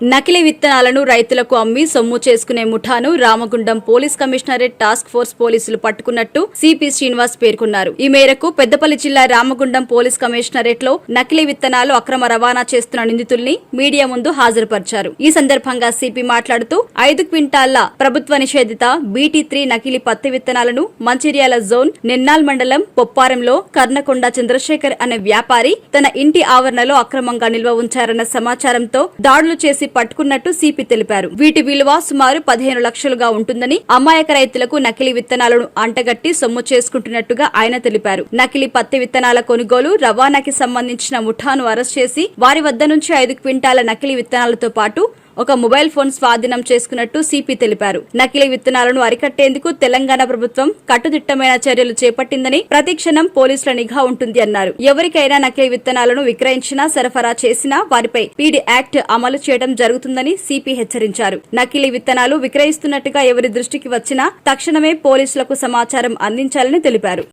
నకిలీ విత్తనాలను రైతులకు అమ్మి సొమ్ము చేసుకునే ముఠాను Ramagundam police commissionerate task force పోలీసులు పట్టుకున్నట్టు సిపి శ్రీనివాస్ పేర్కొన్నారు. ఈ మేరకు పెద్దపల్లి జిల్లా రామగుండం పోలీస్ కమిషనరేట్లో నకిలీ విత్తనాలు అక్రమ రవాణా చేస్తున్న నిందితుల్ని మీడియా ముందు హాజరుపరిచారు. ఈ సందర్భంగా సిపి మాట్లాడుతూ ఐదు క్వింటాళ్ళ ప్రభుత్వ నిషేధిత బీటీ త్రీ నకిలీ పత్తి విత్తనాలను మంచిర్యాల జోన్ నిన్నాల్ మండలం పొప్పారంలో కర్ణకొండ చంద్రశేఖర్ అనే వ్యాపారి తన ఇంటి ఆవరణలో అక్రమంగా నిల్వ ఉంచారన్న సమాచారంతో దాడులు చేసి పట్టుకున్నట్టు సిపి తెలిపారు. వీటి విలువ సుమారు పదిహేను లక్షలుగా ఉంటుందని అమాయక రైతులకు నకిలీ విత్తనాలను అంటగట్టి సొమ్ము చేసుకుంటున్నట్టుగా ఆయన తెలిపారు. నకిలీ పత్తి విత్తనాల కొనుగోలు రవాణాకి సంబంధించిన ముఠాను అరెస్ట్ చేసి వారి వద్ద నుంచి ఐదు క్వింటాల నకిలీ విత్తనాలతో పాటు ఒక మొబైల్ ఫోన్ స్వాధీనం చేసుకున్నట్టు సిపి తెలిపారు. నకిలీ విత్తనాలను అరికట్టేందుకు తెలంగాణ ప్రభుత్వం కట్టుదిట్టమైన చర్యలు చేపట్టిందని ప్రతిక్షణం పోలీసుల నిఘా ఉంటుంది అన్నారు. ఎవరికైనా నకిలీ విత్తనాలను విక్రయించినా సరఫరా చేసినా వారిపై పీడీ యాక్ట్ అమలు చేయడం జరుగుతుందని సిపి హెచ్చరించారు. నకిలీ విత్తనాలు విక్రయిస్తున్నట్టుగా ఎవరి దృష్టికి వచ్చినా తక్షణమే పోలీసులకు సమాచారం అందించాలని తెలిపారు.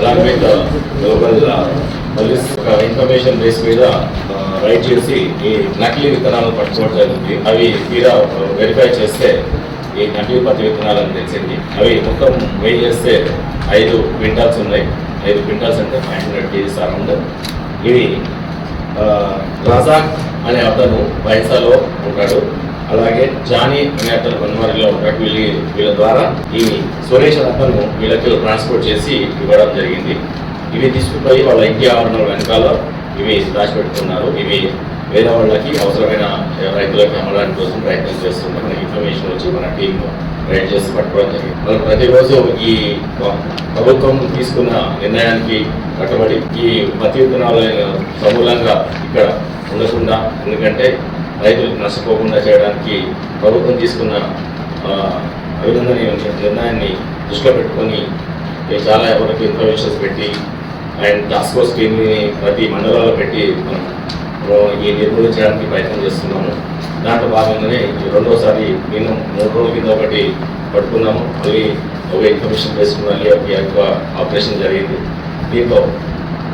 అలాగే పోలీస్ ఒక ఇన్ఫర్మేషన్ బేస్ మీద రైట్ చేసి ఈ నకిలీ విత్తనాలను పట్టుకోవడం జరిగింది అవి తీరా వెరిఫై చేస్తే ఈ నకిలీ పత్తి విత్తనాలను తెలిసింది అవి మొత్తం వెయిట్ చేస్తే ఐదు క్వింటాల్స్ ఉన్నాయి. ఐదు క్వింటాల్స్ అంటే ఫైవ్ హండ్రెడ్ కేజీస్ అరౌండ్ ఇవి రజాక్ అనే అతను బైసాలో ఉంటాడు. అలాగే జానీ అనే అతను బన్వారిలో ఉంటాడు. వీళ్ళ వీళ్ళ ద్వారా ఈ సురేష్ అతను వీళ్ళకి ట్రాన్స్పోర్ట్ చేసి ఇవ్వడం జరిగింది. ఇవి తీసుకుపోయి వాళ్ళ ఇంటి ఆవరణల వెనకాల ఇవి దాచిపెట్టుకున్నారు ఇవి వేరే వాళ్ళకి అవసరమైన రైతులకు అమ్మడానికి కోసం ప్రయత్నం చేస్తున్న మనకి ఇన్ఫర్మేషన్ వచ్చి మన టీం రైడ్ చేసి పట్టుకోవడం జరిగింది. మనం ప్రతిరోజు ఈ ప్రభుత్వం తీసుకున్న నిర్ణయానికి కట్టుబడి ఈ పత్తి విత్తనాలను సమూలంగా ఇక్కడ ఉండకుండా ఎందుకంటే రైతులకు నష్టపోకుండా చేయడానికి ప్రభుత్వం తీసుకున్న అభినందనీయ నిర్ణయాన్ని దృష్టిలో పెట్టుకొని చాలా ఎవరికి ఇన్ఫర్మేషన్స్ పెట్టి అండ్ టాస్క్ ఫోర్స్ టీమ్ని ప్రతి మండలాల్లో పెట్టి ఈ నిర్మూలన ఈ నిర్మూలించడానికి ప్రయత్నం చేస్తున్నాము. దాంట్లో భాగంగానే రెండోసారి నేను మూడు రోజుల కింద ఒకటి పట్టుకున్నాము. మళ్ళీ ఒక ఇన్ఫర్మేషన్ చేసుకుని ఒక యొక్క ఆపరేషన్ జరిగింది. దీంతో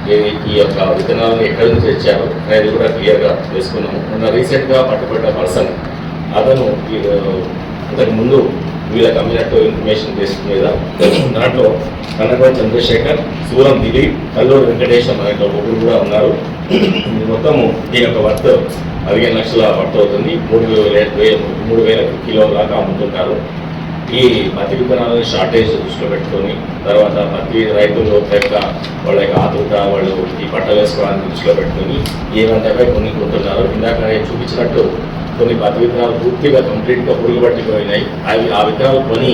ఈ ఈ యొక్క విత్తనాలను ఎక్కడి నుంచి తెచ్చారు అనేది కూడా క్లియర్గా తెలుసుకున్నాము. మొన్న రీసెంట్గా పట్టుబడ్డ పర్సన్ అతను ఈ, ఇంతకు ముందు వీళ్ళకి అమ్మినట్టు ఇన్ఫర్మేషన్ బేస్ మీద దాంట్లో కనకవ చంద్రశేఖర్ సూరం దిలీప్ కల్లూరు వెంకటేశం అనే ఒక ముగ్గురు కూడా ఉన్నారు. మొత్తము ఈ యొక్క వర్త్ పదిహేను లక్షల వర్త్ అవుతుంది. మూడు వేల మూడు వేల కిలో దాకా అమ్ముతుంటారు ఈ పత్తి విత్తనాలను షార్టేజ్ దృష్టిలో పెట్టుకొని తర్వాత పత్తి రైతులు యొక్క వాళ్ళ యొక్క ఆతృత వాళ్ళు ఈ పంటలు వేసుకోవడానికి దృష్టిలో పెట్టుకొని ఏ పంటపై కొన్ని కొంటున్నారు. ఇందాక చూపించినట్టు కొన్ని పత్తి విత్తనాలు పూర్తిగా కంప్లీట్గా పురుగు పట్టిపోయినాయి అవి ఆ విత్తనాలు కొని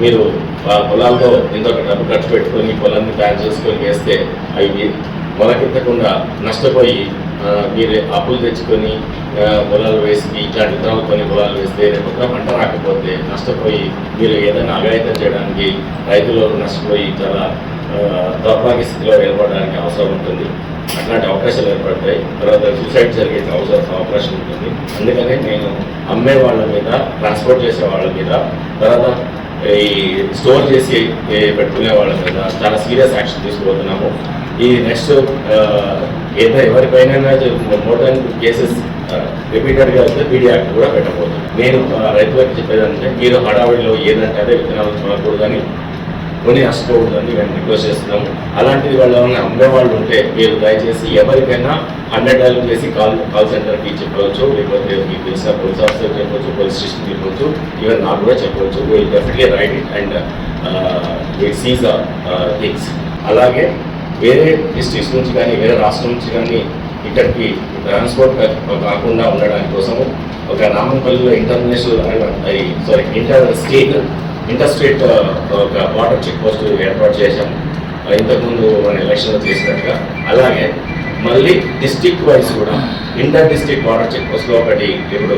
మీరు ఆ పొలాల్లో ఎంతో డబ్బు ఖర్చు పెట్టుకొని పొలాన్ని ప్లాన్ చేసుకొని వేస్తే అవి మొలకెత్తకుండా నష్టపోయి మీరు అప్పులు తెచ్చుకొని పొలాలు వేసి ఇట్లాంటి విత్తనాలు కొన్ని పొలాలు వేస్తే రేపు పంట రాకపోతే నష్టపోయి మీరు ఏదైనా అఘాయితం చేయడానికి రైతులు నష్టపోయి చాలా దౌర్భాగ్య స్థితిలో ఏర్పడడానికి అవసరం ఉంటుంది. అట్లాంటి అవకాశాలు ఏర్పడతాయి. తర్వాత సూసైడ్ జరిగే అవసరం అవకాశం ఉంటుంది. అందుకనే నేను అమ్మే వాళ్ళ మీద ట్రాన్స్పోర్ట్ చేసే వాళ్ళ మీద తర్వాత ఈ స్టోర్ చేసి పెట్టుకునే వాళ్ళ మీద చాలా సీరియస్ యాక్షన్ తీసుకుపోతున్నాము. ఈ నెక్స్ట్ ఏదైనా ఎవరిపైన మోటార్ కేసెస్ రిపీటెడ్గా అయితే పీడీ యాక్ట్ కూడా పెట్టబోతుంది. నేను ఆ, రైతులకు చెప్పేదంటే మీరు హడావిడిలో ఏదంటే అదే విత్తనాలు కొనకూడదని కొని నష్టపోకూడదని మేము రిక్వెస్ట్ చేస్తున్నాము అలాంటిది వాళ్ళు ఏమైనా వాళ్ళు ఉంటే మీరు దయచేసి ఎవరికైనా హండ్రెడ్ డైల్ చేసి కాల్ కాల్ సెంటర్కి చెప్పవచ్చు లేకపోతే మీకు తెలిసిన పోలీస్ ఆఫీసర్ చెప్పవచ్చు పోలీస్ స్టేషన్ చెప్పవచ్చు ఈవెన్ నాకు కూడా చెప్పవచ్చు. Will definitely write it and will seize things అలాగే వేరే డిస్ట్రిక్ట్స్ నుంచి కానీ వేరే రాష్ట్రం నుంచి కానీ ఇక్కడికి ట్రాన్స్పోర్ట్ కాకుండా ఉండడానికి కోసము ఒక రామపల్లిలో international sorry inter state inter state ఒక వాటర్ చెక్ పోస్ట్ ఏర్పాటు చేశాం. ఇంతకుముందు మన ఎలక్షన్లో చేసినట్టుగా. అలాగే మళ్ళీ డిస్టిక్ వైజ్ కూడా ఇంటర్ డిస్టిక్ వాటర్ చెక్ పోస్ట్లో ఒకటి ఇప్పుడు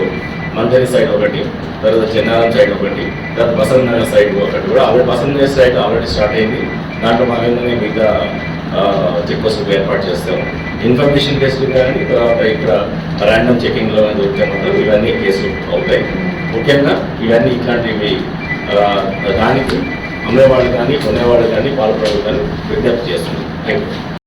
మంజరి సైడ్ ఒకటి తర్వాత చెన్నారం సైడ్ ఒకటి తర్వాత బసంత్ నగర్ సైడ్ ఒకటి కూడా already Basant Nagar side already start అయింది. దాంట్లో భాగంగానే మిగతా చెక్ పోస్టులు ఏర్పాటు చేస్తాము. ఇన్ఫర్మేషన్ కేసులు కానీ తర్వాత ఇక్కడ ర్యాండమ్ చెకింగ్లో కానీ దొరికితే ఇవన్నీ కేసులు అవుతాయి. ముఖ్యంగా ఇవన్నీ ఇట్లాంటివి దానికి అమ్మేవాళ్ళు కానీ కొనేవాళ్ళు కానీ పాల్పడేవాళ్ళు కానీ విజ్ఞప్తి చేస్తున్నాం. Thank you